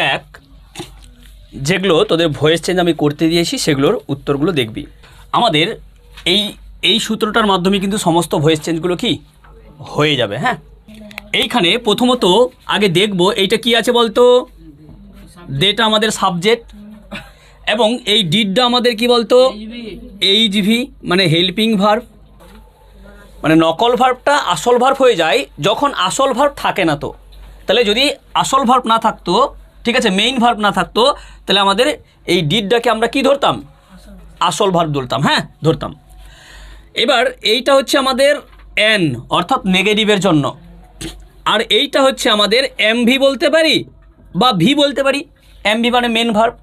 দেখ, যেগুলো তোদের ভয়েস চেঞ্জ আমি করতে দিয়েছি, সেগুলোর উত্তরগুলো দেখবি। আমাদের এই এই সূত্রটার মাধ্যমে কিন্তু সমস্ত ভয়েস চেঞ্জগুলো কি? হয়ে যাবে হ্যাঁ? এইখানে প্রথমত আগে দেখব এইটা কি আছে বলতো? ডেটা আমাদের সাবজেক্ট এবং এই ডিডটা আমাদের কি বলতো? এইচ ভি মানে হেল্পিং ভার্ব মানে নকল ভার্বটা আসল ভার্ব হয়ে যায়, যখন আসল ভার্ব থাকে না তো। তাহলে যদি আসল ভার্ব না থাকতো ঠিক আছে মেইন ভার্ব না থাকতো তাহলে আমাদের এই ডিডটাকে আমরা কি ধরতাম? আসল ভার্ব ধরতাম হ্যাঁ? ধরতাম। এবার এইটা হচ্ছে আমাদের এন অর্থাৎ নেগেটিভের জন্য। আর এইটা হচ্ছে আমাদের এমভি বলতে পারি বা ভি বলতে পারি এমভি মানে মেন ভার্ব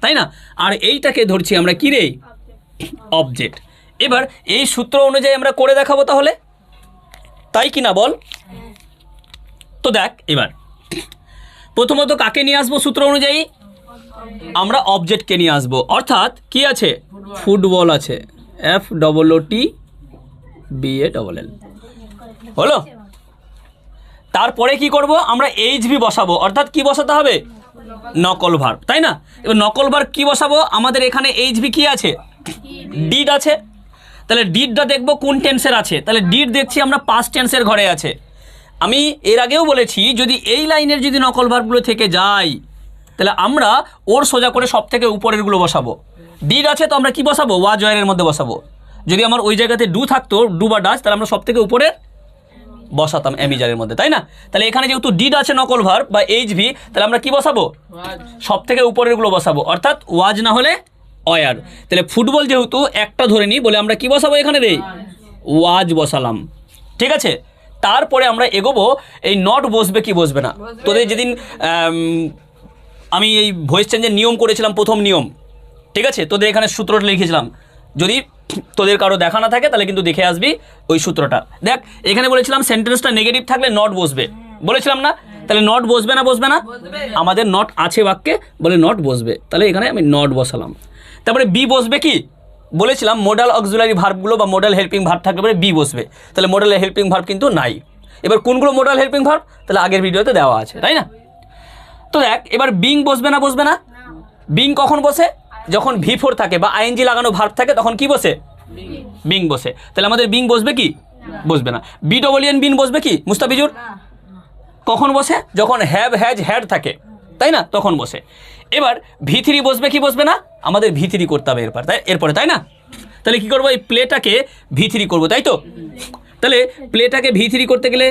তাই না? আর এইটাকে ধরছি আমরা কী রে? অবজেক্ট এবার এই সূত্র অনুযায়ী আমরা করে দেখাবো তাহলে। তাই কি না বল তো দেখ এবার। প্রথমত কাকে নিয়ে আসব সূত্র অনুযায়ী? আমরা অবজেক্টকে নিয়ে আসব। অর্থাৎ কি আছে? ফুটবল আছে। F double O T B A double L হলো? তারপরে কি করব? আমরা এইচ ভি বসাবো। অর্থাৎ কি বসাতে হবে? নকল ভার্ব তাই না? এবার নকল ভার্ব কি বসাবো? আমাদের এখানে এইচ ভি কি আছে? ডিড আছে। তাহলে ডিডটা দেখব কোন টেন্সের আছে। তাহলে ডিড দেখছি আমরা পাস্ট টেন্সের ঘরে আছে। আমি এর আগেও বলেছি যদি এই লাইনের যদি নকল ভার্বগুলো থেকে যায় তাহলে আমরা ওর সোজা করে সব থেকে উপরেরগুলো বসাবো। ডিড আছে তো আমরা কি বসাবো? ওয়া জয়ের মধ্যে বসাবো। যদি আমার ওই জায়গাতে ডু থাকতো ডু বা ডাচ তাহলে আমরা সব থেকে উপরের বসাতাম অ্যামিজারের মধ্যে তাই না? তাহলে এখানে যেহেতু ডিড আছে নকল ভার্ব বা এইচ ভি তাহলে আমরা কি বসাবো? সব থেকে উপরেরগুলো বসাবো। অর্থাৎ ওয়াজ না হলে অয়ার। তাহলে ফুটবল যেহেতু একটা ধরে নিই বলে আমরা কি বসাবো এখানে রে? ওয়াজ বসালাম। ঠিক আছে? তারপরে আমরা এগোবো এই নট বসবে কি বসবে না? তোদের যেদিন আমি এই ভয়েস চেঞ্জের নিয়ম করেছিলাম প্রথম নিয়ম ঠিক আছে? তোদের এখানে সূত্রটা লিখেছিলাম। যদি তোদের কারও দেখা না থাকে তাহলে কিন্তু দেখে আসবি ওই সূত্রটা। দেখ এখানে বলেছিলাম সেন্টেন্সটা নেগেটিভ থাকলে নট বসবে। বলেছিলাম না? তাহলে নট বসবে না বসবে না? আমাদের নট আছে বাক্যে বলে নট বসবে। তাহলে এখানে আমি নট বসালাম। তারপরে বি বসবে কি? বলেছিলাম মোডাল অক্সুলারি ভার্বগুলো বা মোডাল হেল্পিং ভার্ব থাকলে পরে বি বসবে। তাহলে মোডাল হেল্পিং ভার্ব কিন্তু নাই। এবার কোনগুলো মোডাল হেল্পিং ভার্ব তাহলে আগের ভিডিওতে দেওয়া আছে তাই না? তো দেখ এবার বিং বসবে না বসবে না? বিং কখন বসে? যখন ভি ফোর থাকে বা আইএনজি লাগানো ভার্ব থাকে তখন কি বসে? বিং বসে। তাহলে আমাদের বিং বসবে কি? বসবে না। বি ডবল এন বিন বসবে কি মুস্তাফিজুর? কখন বসে? যখন হ্যাভ হ্যাজ হ্যাড থাকে। তাই না? তখন বসে। এবার ভি থ্রি বসবে কি বসবে না? আমাদের ভি করতে হবে এরপর, তাই? এরপরে, তাই না? তাহলে কি করব? এই প্লেটাকে ভি থ্রি করব, তাই তো? তাহলে প্লেটাকে ভি থ্রি করতে গেলে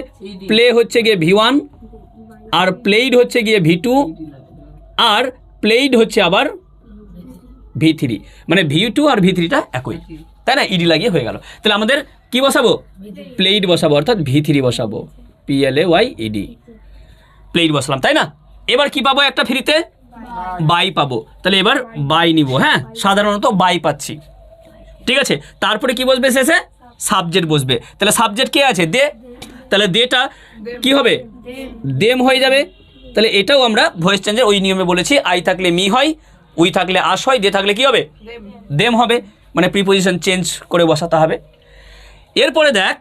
প্লে হচ্ছে গিয়ে ভি ওয়ান, আর প্লেইড হচ্ছে গিয়ে ভি টু, আর প্লেইড হচ্ছে আবার ভি থ্রি মানে ভি টু আর ভি থ্রিটা একই। তাই না? ইডি লাগিয়ে হয়ে গেল। তাহলে আমাদের কি বসাবো? প্লেইড বসাবো, অর্থাৎ ভি থ্রি বসাবো P L A Y ED played বসালাম, তাই না? এবার কি পাবো একটা ফ্রিতে? বাই পাবো। তাহলে এবার বাই নিব হ্যাঁ? সাধারণত বাই পাচ্ছি। ঠিক আছে? তারপরে কি বসবে শেষে? সাবজেক্ট বসবে। তাহলে সাবজেক্ট কে আছে? দে। তাহলে দেটা কি হবে? দেম হয়ে যাবে। তাহলে এটাও আমরা ভয়েস চেঞ্জের ওই নিয়মে বলেছি, আই থাকলে মি হয়, উই থাকলে আস হয়, দে থাকলে কি হবে? দেম হবে। মানে প্রিপোজিশন চেঞ্জ করে বসাতে হবে। এরপরে দেখ,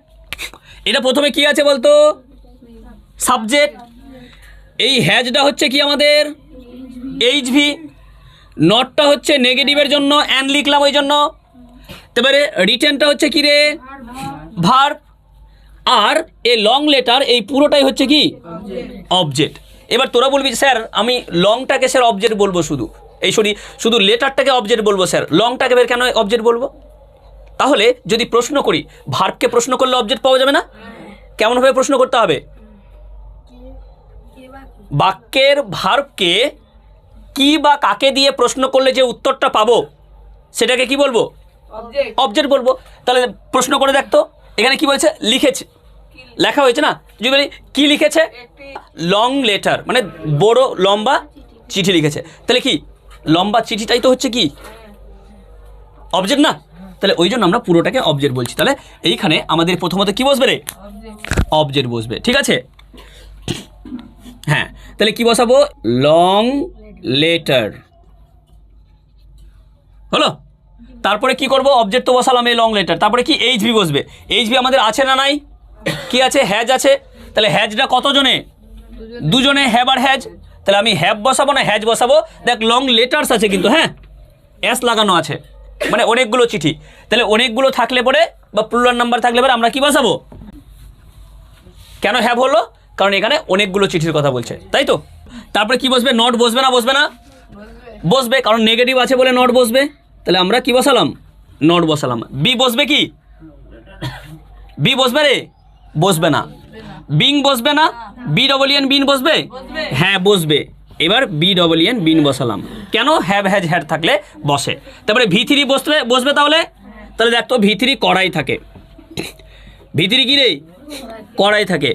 এটা প্রথমে কি আছে বলতো? সাবজেক্ট। এই হ্যাজটা হচ্ছে কি আমাদের? এইচ ভি নটটা হচ্ছে নেগেটিভের জন্য অ্যান লিখলাম ওই জন্য। এবারে রিটেনটা হচ্ছে কি রে? ভার্ব আর এ লং লেটার এই পুরোটাই হচ্ছে কি? অবজেক্ট এবার তোরা বলবি, স্যার, আমি লংটাকে স্যার অবজেক্ট বলব শুধু? এই সরি শুধু লেটারটাকে অবজেক্ট বলব, স্যার। লংটাকে বের কেন অবজেক্ট বলব? তাহলে যদি প্রশ্ন করি ভার্বকে প্রশ্ন করলে অবজেক্ট পাওয়া যাবে না? কেমনভাবে প্রশ্ন করতে হবে? বাক্যের ভার্বকে কি বা কাকে দিয়ে প্রশ্ন করলে যে উত্তরটা পাবো সেটাকে কি বলব? অবজেক্ট বলব। তাহলে প্রশ্ন করে দেখতো এখানে কি বলছে? লিখেছে। লেখা হয়েছে না? যদি বলি কি লিখেছে? লং লেটার মানে বড় লম্বা চিঠি লিখেছে। তাহলে কি? লম্বা চিঠিটাই তো হচ্ছে কি? অবজেক্ট না? তাহলে ওই জন্য আমরা পুরোটাকে অবজেক্ট বলছি। তাহলে এইখানে আমাদের প্রথমত কি বসবে রে? অবজেক্ট বসবে। ঠিক আছে? হ্যাঁ তাহলে কি বসাবো? লং লেটার হলো? তারপরে কি করব? অবজেক্ট তো বসালাম এই লং লেটার তারপরে কি? এইচ ভি বসবে। এইচ ভি আমাদের আছে না নাই? কি আছে? হ্যাজ আছে। তাহলে হ্যাজটা কতজনে? দুজনে হ্যাভ আর হ্যাজ তাহলে আমি হ্যাভ বসাবো না হ্যাজ বসাবো? দেখ লং লেটার্স আছে কিন্তু হ্যাঁ? অ্যাস লাগানো আছে। মানে অনেকগুলো চিঠি। তাহলে অনেকগুলো থাকলে পরে বা প্লুরাল নাম্বার থাকলে পরে আমরা কি বসাবো? কেন হ্যাভ হলো? কারণ এখানে অনেকগুলো চিঠির কথা বলছে, তাই তো? তারপরে কি বসবে? নট বসবে না বসবে না? বসবে, কারণ নেগেটিভ আছে বলে নট বসবে। তাহলে আমরা কি বসালাম? নট বসালাম। বি বসবে কি? বি বসবে রে? বসবে না। বিং বসবে না? বি ডবল এন বিন বসবে? হ্যাঁ বসবে। এবার বি ডবল এন বিন বসালাম। কেন হ্যাভ হ্যাজ হ্যাড থাকলে বসে? তারপরে ভি থ্রি বসবে বসবে তাহলে? তাহলে দেখ তো ভি থ্রি কড়াই থাকে। ভি থ্রি কি রে? কড়াই থাকে।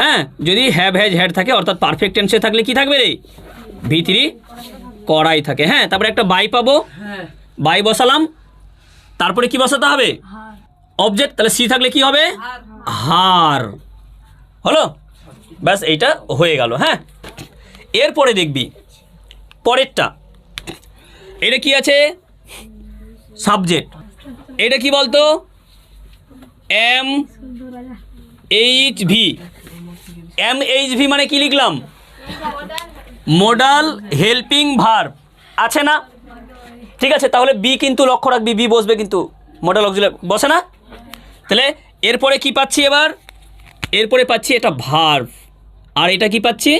হ্যাঁ যদি হ্যাভ হ্যাজ হ্যাড থাকে অর্থাৎ পারফেক্ট টেন্সে থাকলে কি থাকবে রে? ভি থ্রি কড়াই থাকে। হ্যাঁ তারপরে একটা বাই পাবো। বাই বসালাম। তারপরে কি বসাতে হবে? অবজেক্ট তাহলে সি থাকলে কি হবে? হার হলো? ব্যাস এইটা হয়ে গেল হ্যাঁ? এরপরে দেখবি পরেরটা। এটা কি আছে? সাবজেক্ট এটা কি বলতো? M H V M H V মানে কি লিখলাম? মোডাল হেল্পিং ভার্ব আছে না? ঠিক আছে তাহলে বি কিন্তু লক্ষ্য রাখবি বি বসবে কিন্তু মডেল অক্সিলারি বসে না? তাহলে এরপরে কি পাচ্ছি এবার? এরপরে পাচ্ছি এটা ভার্ভ আর এটা কি পাচ্ছি?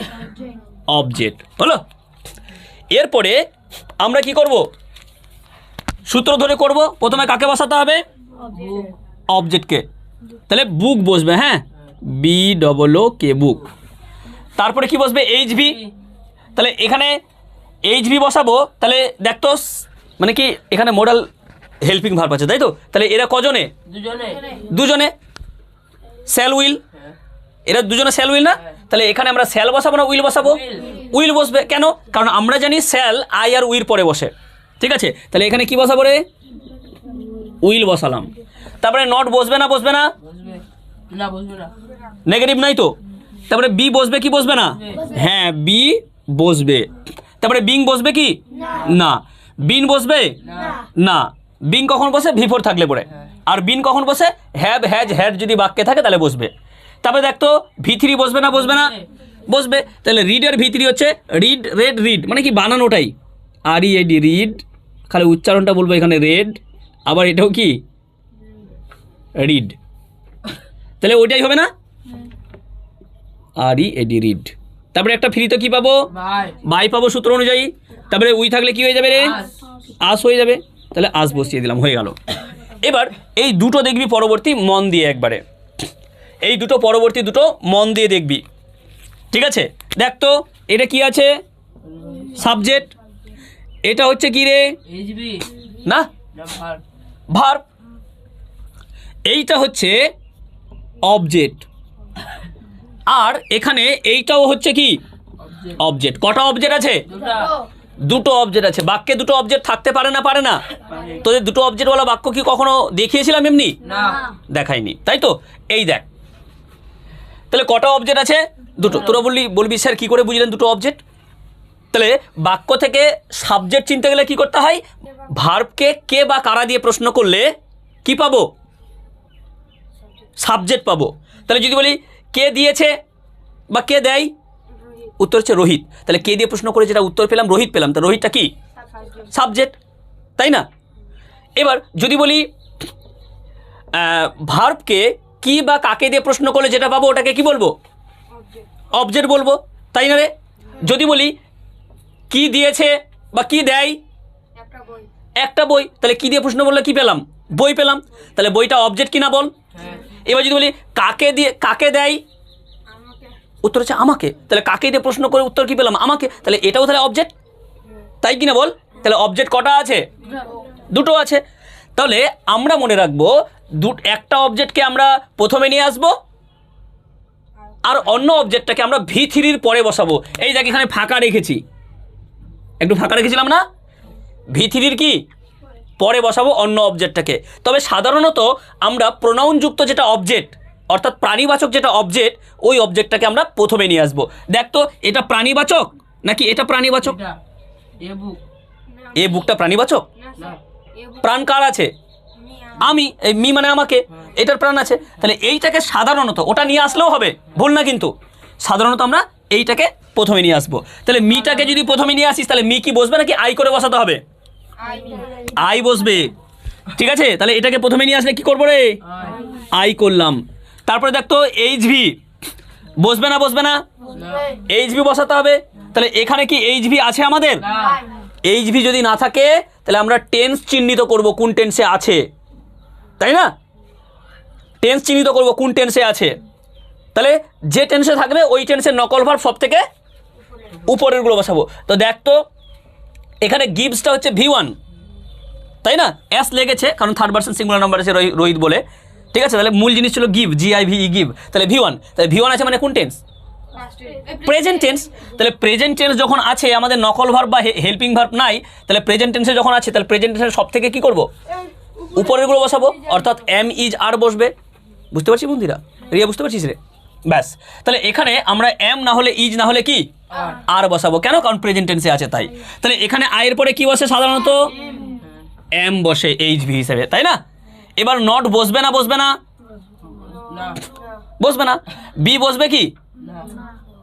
অবজেক্ট হলো? এরপরে আমরা কি করব? সূত্র ধরে করব প্রথমে কাকে বসাতে হবে? অবজেক্টকে তাহলে বুক বসবে হ্যাঁ? বি ডবল ও কে বুক তারপরে কি বসবে? এইচ ভি তাহলে এখানে এইচ ভি বসাবো। তাহলে দেখ তো স- মানে কি এখানে মোডাল হেল্পিং ভার্ব আছে তাই তো? তাহলে এরা কজনে? দুজনে। স্যাল উইল এরা দুজনে স্যাল উইল না? তাহলে এখানে আমরা স্যাল বসাবো না উইল বসাবো? উইল বসবে কেন? কারণ আমরা জানি স্যাল আই আর উইল পরে বসে। ঠিক আছে? তাহলে এখানে কি বসাবো রে? উইল বসালাম। তারপরে নট বসবে না বসবে না? না বসবে না। নেগেটিভ নাই তো? তারপরে বি বসবে কি বসবে না? হ্যাঁ বি বসবে। তারপরে বিং বসবে কি? না। বিন বসবে? না। বিং কখন বসে? ভিফোর থাকলে পরে। আর বিন কখন বসে? হ্যাভ হ্যাজ হ্যাড যদি বাক্যে থাকে তাহলে বসবে। তারপরে দেখ তো ভি থ্রি বসবে না বসবে না? বসবে। তাহলে রিডের ভি থ্রি হচ্ছে রিড রেড রিড মানে কি বানানোটাই। আর ই এডি রিড খালি উচ্চারণটা বলব এখানে রেড আবার এটাও কি? রিড তাহলে ওইটাই হবে না? R E AD read. তারপরে একটা ফ্রি তো কি পাবো? বাই। পাবো সূত্র অনুযায়ী। তারপরে উই থাকলে কি হয়ে যাবে রে? আস। আস হয়ে যাবে। তাহলে আস বসিয়ে দিলাম হয়ে গেল। এবার এই দুটো দেখবি পরবর্তী মন দিয়ে একবারে। এই দুটো পরবর্তী দুটো মন দিয়ে দেখবি। ঠিক আছে? দেখ তো এটা কি আছে? সাবজেক্ট। এটা হচ্ছে কি রে? না না? ভার ভার এইটা হচ্ছে অবজেক্ট আর এখানে এইটাও হচ্ছে কি? অবজেক্ট কটা অবজেক্ট আছে? দুটো অবজেক্ট আছে। বাক্যে দুটো অবজেক্ট থাকতে পারে না পারে না? তোদের দুটো অবজেক্টওয়ালা বাক্য কি কখনো দেখিয়েছিলাম এমনি? না। দেখাইনি। তাই তো? এই দেখ। তাহলে কটা অবজেক্ট আছে? দুটো। তোরা বললি বলবি স্যার কী করে বুঝলেন দুটো অবজেক্ট তাহলে বাক্য থেকে সাবজেক্ট চিনতে গেলে কি করতে হয়? ভার্বকে কে বা কারা দিয়ে প্রশ্ন করলে কি পাবো? সাবজেক্ট পাবো। তাহলে যদি বলি কে দিয়েছে বা কে দেয়? উত্তর হচ্ছে রোহিত। তাহলে কে দিয়ে প্রশ্ন করে যেটা উত্তর পেলাম রোহিত পেলাম। তা রোহিতটা কি? সাবজেক্ট তাই না? এবার যদি বলি ভার্বকে কি বা কাকে দিয়ে প্রশ্ন করলে যেটা পাবো ওটাকে কি বলব? অবজেক্ট বলব। তাই না রে? যদি বলি কি দিয়েছে বা কি দেয়? একটা বই। তাহলে কি দিয়ে প্রশ্ন বললে কি পেলাম? বই পেলাম। তাহলে বইটা অবজেক্ট কি না বল? হ্যাঁ। এবার যদি বলি কাকে দিয়ে কাকে দেয়? উত্তর হচ্ছে আমাকে। তাহলে কাকে দিয়ে প্রশ্ন করে উত্তর কি পেলাম? আমাকে। তাহলে এটাও তাহলে অবজেক্ট তাই কি না বল? তাহলে অবজেক্ট কটা আছে? দুটো আছে। তাহলে আমরা মনে রাখব দু একটা অবজেক্টকে আমরা প্রথমে নিয়ে আসব আর অন্য অবজেক্টটাকে আমরা ভি থ্রির পরে বসাবো। এই দেখ এখানে ফাঁকা রেখেছি। একটু ফাঁকা রেখেছিলাম না? ভি থ্রির কি? পরে বসাবো অন্য অবজেক্টটাকে তবে সাধারণত আমরা প্রোনাউনযুক্ত যেটা অবজেক্ট অর্থাৎ প্রাণীবাচক যেটা অবজেক্ট ওই অবজেক্টটাকে আমরা প্রথমে নিয়ে আসব। দেখ তো এটা প্রাণীবাচক নাকি এটা প্রাণীবাচক? এ বুকটা প্রাণীবাচক? প্রাণ কার আছে? আমি আমি এই মি মানে আমাকে। এটার প্রাণ আছে। তাহলে এইটাকে সাধারণত ওটা নিয়ে আসলেও হবে। ভুল না কিন্তু। সাধারণত আমরা এইটাকে প্রথমে নিয়ে আসব। তাহলে মিটাকে যদি প্রথমে নিয়ে আসিস তাহলে মি কি বসবে নাকি আই করে বসাতে হবে? আই বসবে। ঠিক আছে? তাহলে এটাকে প্রথমে নিয়ে আসলে কি করব রে? আই করলাম। তারপরে দেখ তো এইচ ভি বসবে না বসবে না? এইচ ভি বসাতে হবে। তাহলে এখানে কি এইচ ভি আছে আমাদের? এইচ ভি যদি না থাকে তাহলে আমরা টেন্স চিহ্নিত করব কোন টেন্সে আছে। তাই না? টেন্স চিহ্নিত করব কোন টেন্সে আছে। তাহলে যে টেন্সে থাকবে ওই টেন্সের নকল ভার্ব সব থেকে উপরেরগুলো বসাবো। তো দেখ তো এখানে গিভসটা হচ্ছে ভি ওয়ান তাই না? অ্যাস লেগেছে, কারণ থার্ড পার্সন সিঙ্গুলার নাম্বার আছে রোহি- রোহিত বলে। ঠিক আছে? তাহলে মূল জিনিস ছিল give G I V E give তাহলে ভি ওয়ান তাহলে ভি ওয়ান আছে মানে কোন টেন্স প্রেজেন্ট টেন্স তাহলে প্রেজেন্ট টেন্স যখন আছে, আমাদের নকল ভার্ব বা হেল্পিং ভার্ব নাই, তাহলে প্রেজেন্ট টেন্সে যখন আছে, তাহলে প্রেজেন্ট টেন্সের সব থেকে কী করব? উপরেরগুলো বসাবো, অর্থাৎ এম ইজ আর বসবে। বুঝতে পারছি বন্ধুরা? রিয়া, বুঝতে পারছিস রে? ব্যাস। তাহলে এখানে আমরা এম না হলে ইজ না হলে কি? আর বসাবো। কেন? কারণ প্রেজেন্ট টেন্সে আছে তাই। তাহলে এখানে আয়ের পরে কি বসে সাধারণত? এম বসে এইচ ভি হিসেবে তাই না? এবার নট বসবে না বসবে না? বসবে না? বি বসবে কি?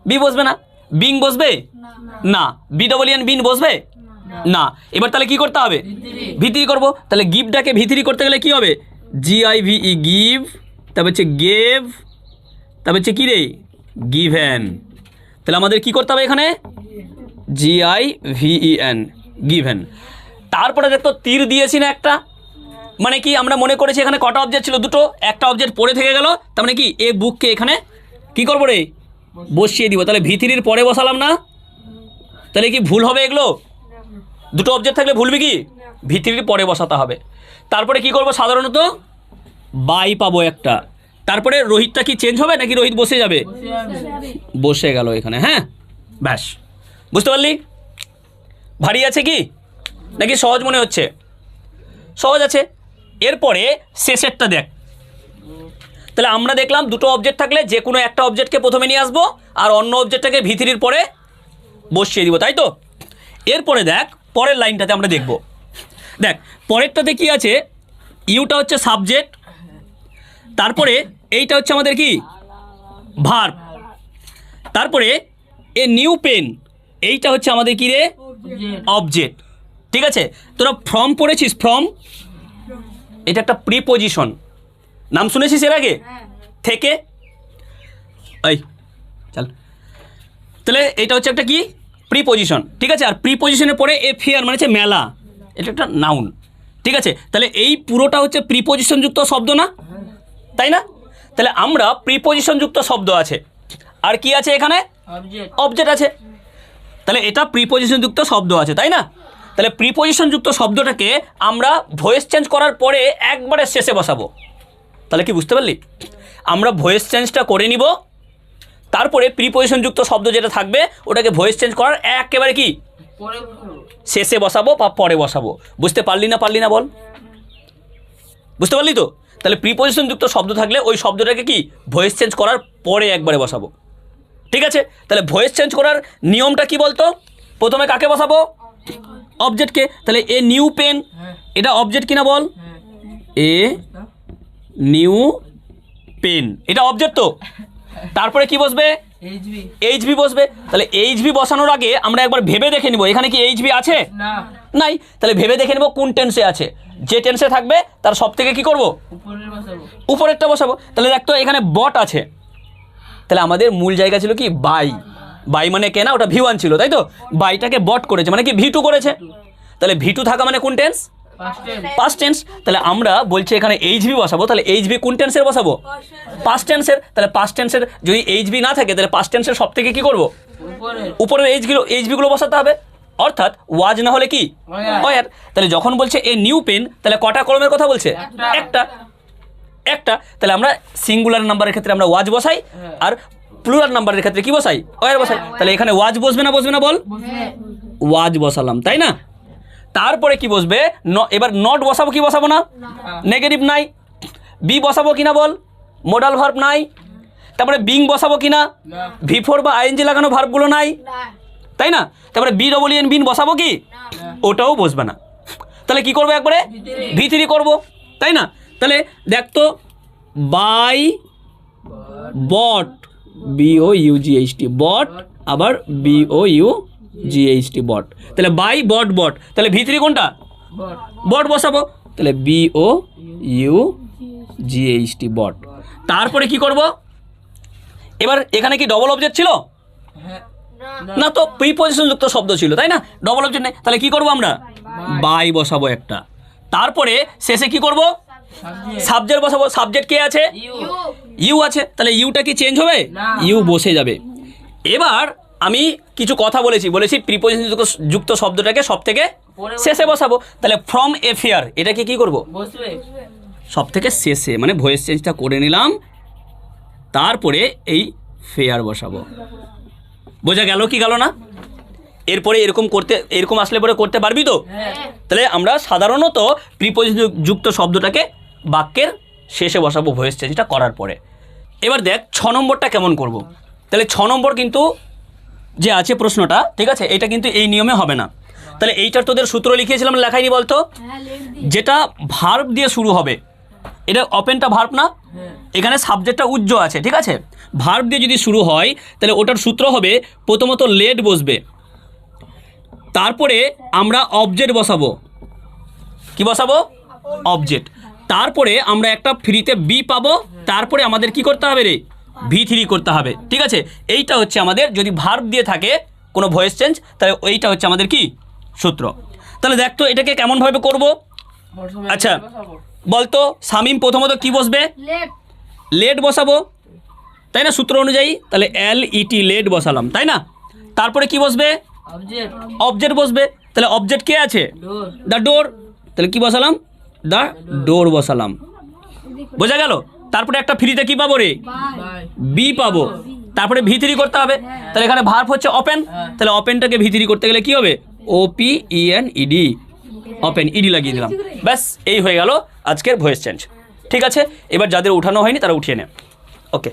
বি বসবে না? বিং বসবে? না। বি ডবল এন বিন বসবে? না। এবার তাহলে কি করতে হবে? ভিতরি ভিতরি করব। তাহলে গিভটাকে ভিতরি করতে গেলে কি হবে? G I V E give তারপর হচ্ছে গেভ তারপর হচ্ছে কি রে? গিভেন তাহলে আমাদের কি করতে হবে এখানে? G I V E N given তারপরে দেখতো তীর দিয়েছি না একটা। মানে কি, আমরা মনে করেছি এখানে কটা অবজেক্ট ছিল? দুটো। একটা অবজেক্ট পড়ে থেকে গেল। তার মানে কি, এ বুককে এখানে কি করব রে? বসিয়ে দিব। তাহলে ভিতরির পরে বসালাম না? তাহলে কি ভুল হবে এগুলো? দুটো অবজেক্ট থাকলে ভুলবি কি? ভিতরির পরে বসাতে হবে। তারপরে কি করব সাধারণত? বাই পাবো একটা। তারপরে রোহিতটা কি চেঞ্জ হবে নাকি রোহিত বসে যাবে? বসে গেল এখানে হ্যাঁ? ব্যাস। বুঝতে পারলি? ভারী আছে কি? নাকি সহজ মনে হচ্ছে? সহজ আছে। এরপরে শেষেরটা দেখ। তাহলে আমরা দেখলাম দুটো অবজেক্ট থাকলে যে কোনো একটা অবজেক্টকে প্রথমে নিয়ে আসব আর অন্য অবজেক্টটাকে ভিতরির পরে বসিয়ে দিব, তাই তো? এরপরে দেখ, পরের লাইনটাতে আমরা দেখব। দেখ, পরেরটাতে কি আছে? ইউটা হচ্ছে সাবজেক্ট তারপরে এইটা হচ্ছে আমাদের কি? ভার্ব। তারপরে এ নিউ পেন এইটা হচ্ছে আমাদের কি রে? অবজেক্ট। ঠিক আছে? তোরা ফর্ম পড়েছিস? ফর্ম? এটা একটা প্রিপোজিশন। নাম শুনেছিস এর আগে? থেকে? এই চল। তাহলে এটা হচ্ছে একটা কি? প্রিপোজিশন। ঠিক আছে? আর প্রিপোজিশনের পরে এ ফেয়ার মানে হচ্ছে মেলা। এটা একটা নাউন। ঠিক আছে? তাহলে এই পুরোটা হচ্ছে প্রিপোজিশনযুক্ত শব্দ না? তাই না? তাহলে আমরা প্রিপোজিশনযুক্ত শব্দ আছে। আর কি আছে এখানে? অবজেক্ট আছে। তাহলে এটা প্রিপোজিশনযুক্ত শব্দ আছে তাই না? তাহলে প্রিপোজিশনযুক্ত শব্দটাকে আমরা ভয়েস চেঞ্জ করার পরে একবারে শেষে বসাবো। তাহলে কি বুঝতে পারলি? আমরা ভয়েস চেঞ্জটা করে নিব। তারপরে প্রিপোজিশনযুক্ত শব্দ যেটা থাকবে ওটাকে ভয়েস চেঞ্জ করার একেবারে কি? শেষে বসাবো বা পরে বসাবো। বুঝতে পারলি না পারলি না বল? বুঝতে পারলি তো? তাহলে প্রিপোজিশনযুক্ত শব্দ থাকলে ওই শব্দটাকে কি ভয়েস চেঞ্জ করার পরে একবারে বসাবো। ঠিক আছে? তাহলে ভয়েস চেঞ্জ করার নিয়মটা কি বলতো? প্রথমে কাকে বসাবো? অবজেক্টকে তাহলে এ নিউ পেন এটা অবজেক্ট কিনা বল? এ নিউ পেন এটা অবজেক্ট তো? তারপরে কি বসবে? এইচবি বসবে। তাহলে এইচ ভি বসানোর আগে আমরা একবার ভেবে দেখে নিব। এখানে কি এইচ ভি আছে? না। নাই। তাহলে ভেবে দেখে নেব কোন টেন্সে আছে। যে টেন্সে থাকবে তার সব থেকে কী করব? উপরেরটা বসাবো। তাহলে দেখ তো এখানে বট আছে। তাহলে আমাদের মূল জায়গা ছিল কি? বাই বাই মানে কেনা ওটা ভি ওয়ান ছিল তাই তো? বাইটাকে বট করেছে মানে কি? ভি টু করেছে। তাহলে ভি টু থাকা মানে কোন টেন্স পাস্ট টেন্স তাহলে আমরা বলছি এখানে এইচ ভি বসাবো তাহলে এইচ ভি কোন টেন্সের বসাবো? পাস্ট টেন্সের তাহলে পাস্ট টেন্সের যদি এইচ ভি না থাকে তাহলে পাস্ট টেন্সের সব থেকে কী করব? উপরের। উপরের এইচগুলো এইচবিগুলো বসাতে হবে। অর্থাৎ ওয়াজ না হলে কি। ওয়ার তাহলে যখন বলছে এ নিউ পেন তাহলে কটা কলমের কথা বলছে? একটা। একটা। তাহলে আমরা সিঙ্গুলার নাম্বারের ক্ষেত্রে আমরা ওয়াজ বসাই হ্যাঁ। আর প্লুরাল নাম্বারের ক্ষেত্রে কি বসাই? ওয়ার বসাই। তাহলে এখানে ওয়াজ বসবে না বসবে না বল? ওয়াজ বসালাম তাই না? তারপরে কি বসবে? ন- এবার নট বসাবো কি বসাবো না? নেগেটিভ নাই। বি বসাবো কিনা বল? মোডাল ভার্ব নাই। তারপরে বিং বসাবো কিনা না? ভি ফোর বা আইএনজি লাগানো ভার্বগুলো নাই? তাই না? তারপরে বি ডবল এন বিন বসাবো কি? ওটাও বসবে না। তাহলে কি করব একবারে? ভিতরে। ভি থ্রি করব। তাই না? তাহলে দেখ তো buy bought bio UGHT bought আবার B O U G H T bought. তাহলে বাই বট বট। তাহলে ভি থ্রি কোনটা? বট। বসাবো। তাহলে B O U G H T bought. তারপরে কি করব? এবার এখানে কি ডবল অবজেক্ট ছিল? হ্যাঁ। না। তো প্রিপোজিশন যুক্ত শব্দ ছিল তাই না? ডবল অবজেক্ট নেই। তাহলে কি করব আমরা? বাই বসাবো একটা। তারপরে শেষে কি করব? সাবজেক্ট বসাবো। সাবজেক্ট কে আছে? ইউ আছে। তাহলে ইউটা কি চেঞ্জ হবে? ইউ বসে যাবে। এবার আমি কিছু কথা বলেছি। বলেছি প্রিপোজিশন যুক্ত শব্দটাকে সব থেকে শেষে বসাবো। তাহলে ফ্রম এ ফেয়ার এটাকে কি করব? সব থেকে শেষে মানে ভয়েস চেঞ্জটা করে নিলাম। তারপরে এই ফেয়ার বসাবো। বোঝা গেল কি গেল না? এরপরে এরকম করতে এরকম আসলে পরে করতে পারবি তো? হ্যাঁ তাহলে আমরা সাধারণত প্রিপোজিশন যুক্ত শব্দটাকে বাক্যের শেষে বসাবো ভয়েস চেঞ্জটা করার পরে। এবার দেখ ছ নম্বরটা কেমন করব। তাহলে ছ নম্বর কিন্তু যে আছে প্রশ্নটা ঠিক আছে? এটা কিন্তু এই নিয়মে হবে না। তাহলে এইটার তোদের সূত্র লিখিয়েছিলাম লেখাইনি বলতো? যেটা ভার্ব দিয়ে শুরু হবে। এটা ওপেনটা ভার্ব না? হ্যাঁ। এখানে সাবজেক্টটা উজ্জ্ব আছে ঠিক আছে? ভার্ব দিয়ে যদি শুরু হয় তাহলে ওটার সূত্র হবে প্রথমত লেট বসবে। তারপরে আমরা অবজেক্ট বসাবো। কি বসাবো? অবজেক্ট তারপরে আমরা একটা ফ্রিতে বি পাবো তারপরে আমাদের কি করতে হবে রে? ভি থ্রি করতে হবে ঠিক আছে? এইটা হচ্ছে আমাদের যদি ভার্ব দিয়ে থাকে কোনো ভয়েস চেঞ্জ তাহলে এইটা হচ্ছে আমাদের কি? সূত্র। তাহলে দেখ তো এটাকে কেমনভাবে করব? আচ্ছা। বলতো সামিম প্রথমত কি বসবে? লেট বসাবো। তাই না? সূত্র অনুযায়ী তাহলে এল ইটি লেট বসালাম তাই না? তারপরে কি বসবে? অবজেক্ট বসবে। তাহলে অবজেক্ট কে আছে? দ্য ডোর তাহলে কি বসালাম? দ্য ডোর বসালাম। বোঝা গেল? তারপরে একটা ফ্রিতে কি পাবো রে? বি পাবো। তারপরে ভিতরি করতে হবে। তাহলে এখানে ভার্ব হচ্ছে ওপেন তাহলে ওপেনটাকে ভিতরি করতে গেলে কি হবে? O P E N ED open ED লাগিয়ে দিলাম। ব্যাস এই হয়ে গেল আজকের ভয়েস চেঞ্জ ঠিক আছে? এবার যাদের উঠানো হয়নি তারা উঠিয়ে নেয় ওকে